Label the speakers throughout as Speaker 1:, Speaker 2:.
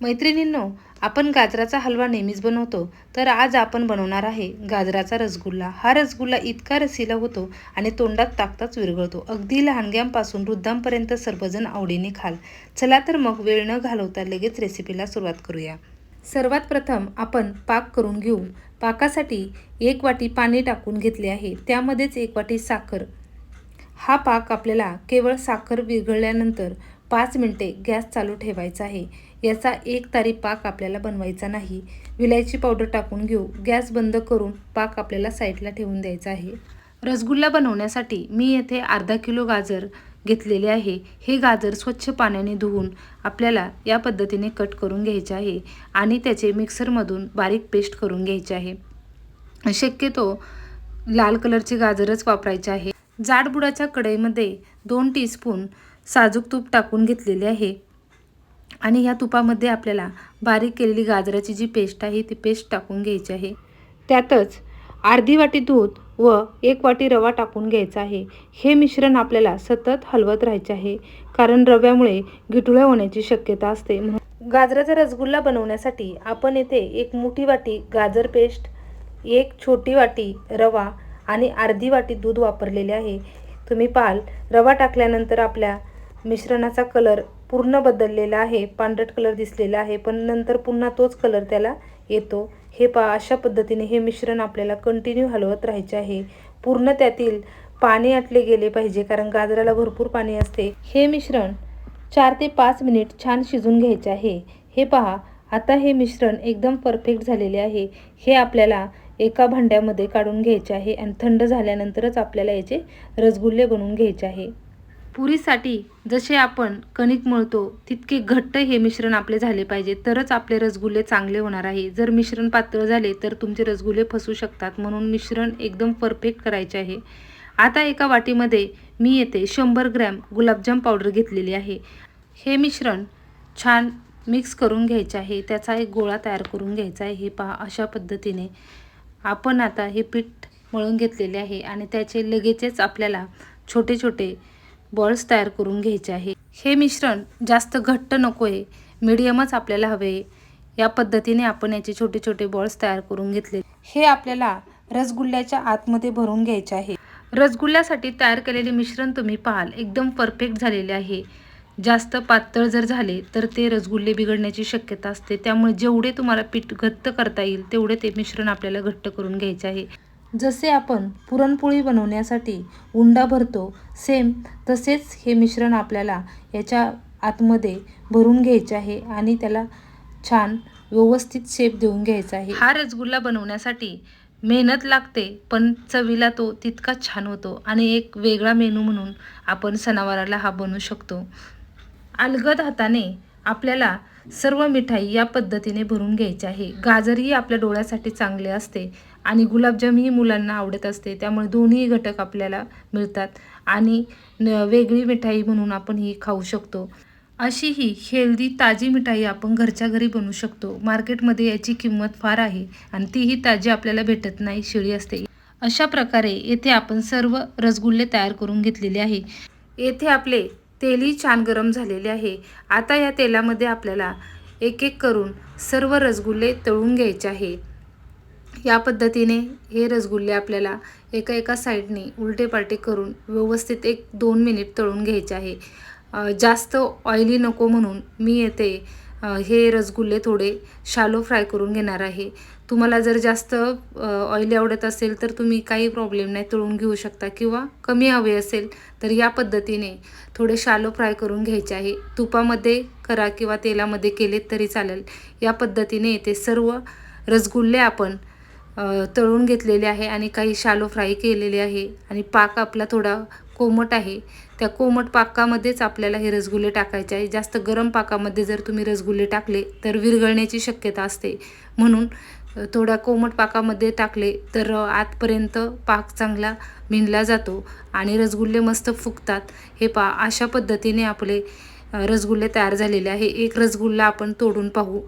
Speaker 1: मैत्रिणींनो आपण गाजराचा हलवा नेहमीच बनवतो तर आज आपण बनवणार आहे गाजराचा रसगुल्ला. हा रसगुल्ला इतका रसीला होतो आणि तोंडात टाकताच विरघळतो. अगदी लहानग्यांपासून वृद्धांपर्यंत सर्वजण आवडीने खाल. चला तर मग वेळ न घालवता लगेच रेसिपीला सुरुवात करूया. सर्वात प्रथम आपण पाक करून घेऊ. पाकासाठी एक वाटी पाणी टाकून घेतले आहे. त्यामध्येच एक वाटी साखर. हा पाक आपल्याला केवळ साखर विरघळल्यानंतर पाच मिनटे गॅस चालू ठेवायचा आहे. याचा एक तारी पाक आपल्याला बनवायचा नाही. विलायची पावडर टाकून घेऊ. गॅस बंद करून पाक आपल्याला साईडला ठेवून द्यायचा आहे. रसगुल्ला बनवण्यासाठी मी येथे अर्धा किलो गाजर घेतलेले आहे. हे गाजर स्वच्छ पाण्याने धुवून आपल्याला या पद्धतीने कट करून घ्यायचे आहे आणि त्याचे मिक्सरमधून बारीक पेस्ट करून घ्यायचे आहे. शक्यतो लाल कलरचे गाजरच वापरायचे आहे. जाडबुडाच्या कढईमध्ये दोन टीस्पून साजूक तूप टाकून घेतलेले आहे. आणि ह्या तुपामध्ये आपल्याला बारीक केलेली गाजराची जी पेस्ट आहे ती पेस्ट टाकून घ्यायची आहे. त्यातच अर्धी वाटी दूध व एक वाटी रवा टाकून घ्यायचा आहे. हे मिश्रण आपल्याला सतत हलवत राहायचे आहे कारण रव्यामुळे गिटुळ्या होण्याची शक्यता असते. म्हणून गाजराचा रसगुल्ला बनवण्यासाठी आपण येथे एक मोठी वाटी गाजर पेस्ट एक छोटी वाटी रवा आणि अर्धी वाटी दूध वापरलेले आहे. तुम्ही पाल रवा टाकल्यानंतर आपल्या मिश्रणाचा कलर पूर्ण बदललेला आहे पांढरट कलर दिसलेला आहे पण नंतर पुन्हा तोच कलर त्याला येतो. हे पा अशा पद्धतीने हे मिश्रण आपल्याला कंटिन्यू हलवत राहायचे आहे. पूर्ण त्यातील पाणी आटले गेले पाहिजे कारण गाजराला भरपूर पाणी असते. हे मिश्रण चार ते पाच मिनिट छान शिजून घ्यायचे आहे. हे पहा आता हे मिश्रण एकदम परफेक्ट झालेले आहे. हे आपल्याला एका भांड्यामध्ये काढून घ्यायचे आहे आणि थंड झाल्यानंतरच आपल्याला याचे रसगुल्ले बनवून घ्यायचे आहे. पुरीसाठी जसे आपण कणिक मळतो तितके घट्ट हे मिश्रण आपले झाले पाहिजे. तरच आपले रसगुल्ले चांगले होणार आहे. जर मिश्रण पातळ झाले तर तुमचे रसगुल्ले फसू शकतात. म्हणून मिश्रण एकदम परफेक्ट करायचे आहे. आता एका वाटीमध्ये मी येथे शंभर ग्रॅम गुलाबजाम पावडर घेतलेली आहे. हे मिश्रण छान मिक्स करून घ्यायचे आहे. त्याचा एक गोळा तयार करून घ्यायचा आहे. हे पहा अशा पद्धतीने आपण आता हे पीठ मळून घेतलेले आहे. आणि त्याचे लगेचच आपल्याला छोटे छोटे बॉल्स तयार करून घ्यायचे आहे. हे मिश्रण जास्त घट्ट नको आहे मिडियमच आपल्याला हवे. या पद्धतीने आपण याचे छोटे छोटे बॉल्स तयार करून घेतले. हे आपल्याला रसगुल्ल्याच्या आतमध्ये भरून घ्यायचे आहे. रसगुल्ल्यासाठी तयार केलेले मिश्रण तुम्ही पाहाल एकदम परफेक्ट झालेले आहे. जास्त पातळ जर झाले तर ते रसगुल्ले बिघडण्याची शक्यता असते. त्यामुळे जेवढे तुम्हाला पीठ घट्ट करता येईल तेवढे ते मिश्रण आपल्याला घट्ट करून घ्यायचे आहे. जसे आपण पुरणपोळी बनवण्यासाठी उंडा भरतो सेम तसेच हे मिश्रण आपल्याला याच्या आतमध्ये भरून घ्यायचे आहे आणि त्याला छान व्यवस्थित शेप देऊन घ्यायचा आहे. हा रसगुल्ला बनवण्यासाठी मेहनत लागते पण चवीला तो तितकाच छान होतो आणि एक वेगळा मेनू म्हणून आपण सणावाराला हा बनवू शकतो. अलगद हाताने आपल्याला सर्व मिठाई या पद्धतीने भरून घ्यायची आहे. गाजरही आपल्या डोळ्यासाठी चांगले असते आणि गुलाबजामही मुलांना आवडत असते. त्यामुळे दोन्ही घटक आपल्याला मिळतात आणि न वेगळी मिठाई म्हणून आपण ही खाऊ शकतो. अशी ही हेल्दी ताजी मिठाई आपण घरच्या घरी बनवू शकतो. मार्केटमध्ये याची किंमत फार आहे आणि तीही ताजी आपल्याला भेटत नाही शिळी असते. अशा प्रकारे येथे आपण सर्व रसगुल्ले तयार करून घेतलेले आहे. येथे आपले तेलही छान गरम झालेले आहे. आता या तेलामध्ये आपल्याला एक एक करून सर्व रसगुल्ले तळून घ्यायचे आहे. या पद्धतीने हे रसगुल्ले आपल्याला एका एका साईडने उलटे पालटे करून व्यवस्थित एक दोन मिनिट तळून घ्यायचे आहे. जास्त ऑइली नको म्हणून मी येते हे रसगुल्ले थोडे शालो फ्राय करून घेणार आहे. तुम्हाला जर जास्त ऑइली आवडत असेल तर तुम्ही काही प्रॉब्लेम नाही तळून घेऊ शकता किंवा कमी हवे असेल तर या पद्धतीने थोडे शालो फ्राय करून घ्यायचे आहे. तुपामध्ये करा किंवा तेलामध्ये केले तरी चालेल. या पद्धतीने येते सर्व रसगुल्ले आपण तळून घेतलेले आहे आणि काही शालो फ्राय केलेले आहे. आणि पाक आपला थोडा कोमट आहे. त्या कोमट पाकामध्येच आपल्याला हे रसगुल्ले टाकायचे आहे. जास्त गरम पाकामध्ये जर तुम्ही रसगुल्ले टाकले तर विरघळण्याची शक्यता असते. म्हणून थोड्या कोमट पाकामध्ये टाकले तर आतपर्यंत पाक चांगला भिनला जातो आणि रसगुल्ले मस्त फुगतात. हे पा अशा पद्धतीने आपले रसगुल्ले तयार झालेले आहे. एक रसगुल्ला आपण तोडून पाहू.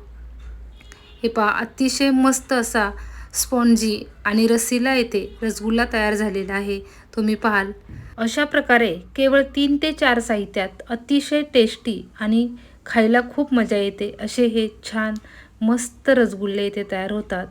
Speaker 1: हे पा अतिशय मस्त असा स्पॉन्जी आणि रसीला येथे रसगुल्ला तयार झालेला आहे. तुम्ही पाहाल. अशा प्रकारे केवळ तीन ते चार साहित्यात अतिशय टेस्टी आणि खायला खूप मजा येते असे हे छान मस्त रसगुल्ले इथे तयार होतात.